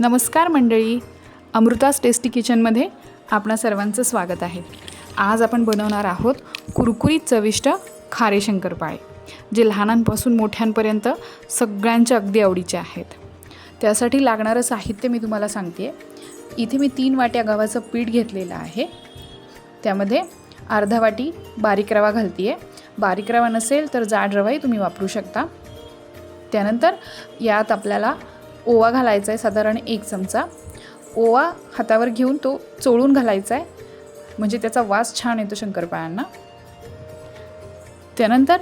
नमस्कार मंडळी. अमृतास टेस्टी किचनमध्ये आपणा सर्वांचं स्वागत आहे. आज आपण बनवणार आहोत कुरकुरीत चविष्ट खारे शंकरपाळे जे लहानांपासून मोठ्यांपर्यंत सगळ्यांच्या अगदी आवडीचे आहेत. त्यासाठी लागणारं साहित्य मी तुम्हाला सांगते इथे मी तीन वाट्या गव्हाचं पीठ घेतलेलं आहे. त्यामध्ये अर्धा वाटी बारीक रवा घालते आहे बारीक रवा नसेल तर जाड रवाही तुम्ही वापरू शकता. त्यानंतर यात आपल्याला ओवा घालायचा आहे साधारण एक चमचा. ओवा हातावर घेऊन तो चोळून घालायचा आहे. म्हणजे त्याचा वास छान येतो शंकरपाळ्यांना त्यानंतर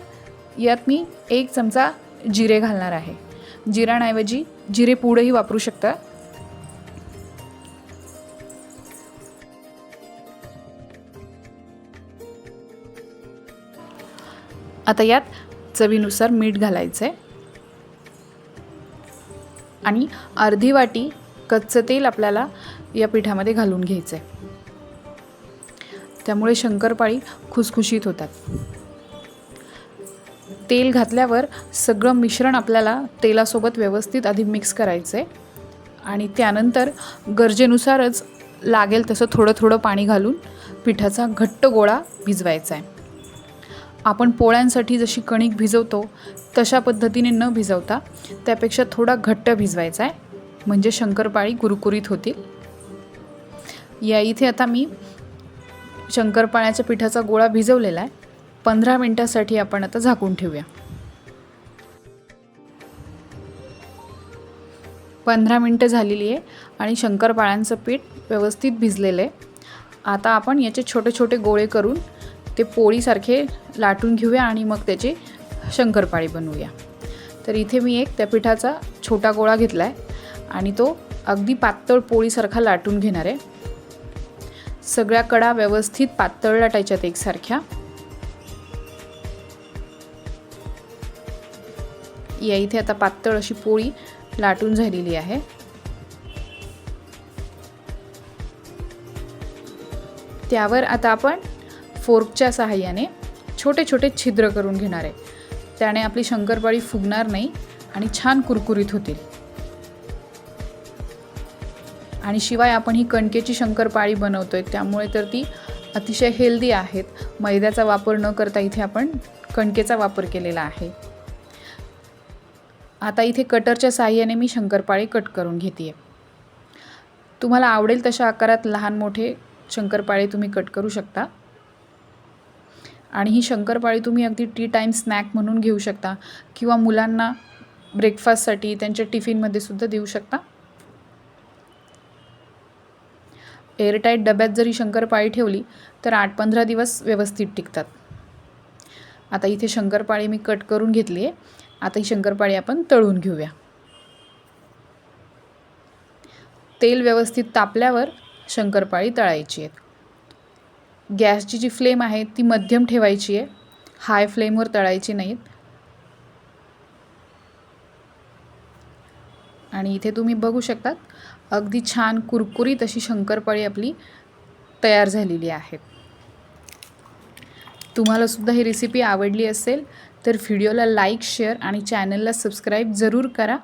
यात मी एक चमचा जिरे घालणार आहे. जिराण्याऐवजी जिरे पूडही वापरू शकता. आता यात चवीनुसार मीठ घालायचं आहे आणि अर्धी वाटी कच्चं तेल आपल्याला या पिठामध्ये घालून घ्यायचं आहे त्यामुळे शंकरपाळी खुसखुशीत होतात. तेल घातल्यावर सगळं मिश्रण आपल्याला तेलासोबत व्यवस्थित आधी मिक्स करायचं आहे आणि त्यानंतर गरजेनुसारच लागेल तसं थोडं थोडं पाणी घालून पिठाचा घट्ट गोळा भिजवायचा आहे आपण पोळ्यांसाठी जशी कणिक भिजवतो तशा पद्धतीने न भिजवता त्यापेक्षा थोडा घट्ट भिजवायचा आहे. म्हणजे शंकरपाळी कुरकुरीत होतील. या इथे आता मी शंकरपाळ्याच्या पिठाचा गोळा भिजवलेला आहे. पंधरा मिनटासाठी आपण आता झाकून ठेवूया. पंधरा मिनटं झालेली आहे आणि शंकरपाळ्यांचं पीठ व्यवस्थित भिजलेलं आहे. आता आपण याचे छोटे छोटे गोळे करून ते पोळीसारखे लाटून घेऊया आणि मग त्याची शंकरपाळी बनवूया. तर इथे मी एक त्या पिठाचा छोटा गोळा घेतला आहे आणि तो अगदी पातळ पोळीसारखा लाटून घेणार आहे. सगळ्या कडा व्यवस्थित पातळ लाटायच्यात एकसारख्या. या इथे आता पातळ अशी पोळी लाटून झालेली आहे. त्यावर आता आपण फोर्कच्या सहाय्याने छोटे छोटे छिद्र करून घेणार. आहे त्याने आपली शंकरपाळी फुगणार नाही आणि छान कुरकुरीत होतील. आणि शिवाय आपण ही कणकेची शंकरपाळी बनवतो आहे त्यामुळे तर ती अतिशय हेल्दी आहेत. मैद्याचा वापर न करता इथे आपण कणकेचा वापर केलेला आहे. आता इथे कटरच्या साह्याने मी शंकरपाळी कट करून घेते आहे तुम्हाला आवडेल तशा आकारात लहान मोठे शंकरपाळे तुम्ही कट करू शकता. आणि ही शंकरपाळी तुम्ही अगदी टी टाईम स्नॅक म्हणून घेऊ शकता. किंवा मुलांना ब्रेकफास्टसाठी त्यांच्या टिफिनमध्ये सुद्धा देऊ शकता. एअरटाईट डब्यात जरी शंकरपाळी ठेवली तर आठ पंधरा दिवस व्यवस्थित टिकतात. आता इथे शंकरपाळी मी कट करून घेतली आहे. आता ही शंकरपाळी आपण तळून घेऊया. तेल व्यवस्थित तापल्यावर शंकरपाळी तळायची आहेत. गॅसची जी फ्लेम आहे ती मध्यम ठेवायची आहे. हाय फ्लेमवर तळायची नाहीत. आणि इथे तुम्ही बघू शकतात अगदी छान कुरकुरीत अशी शंकरपाळी आपली तयार झालेली आहे. तुम्हालासुद्धा ही रेसिपी आवडली असेल तर व्हिडिओला लाईक शेअर आणि चॅनलला सबस्क्राईब जरूर करा.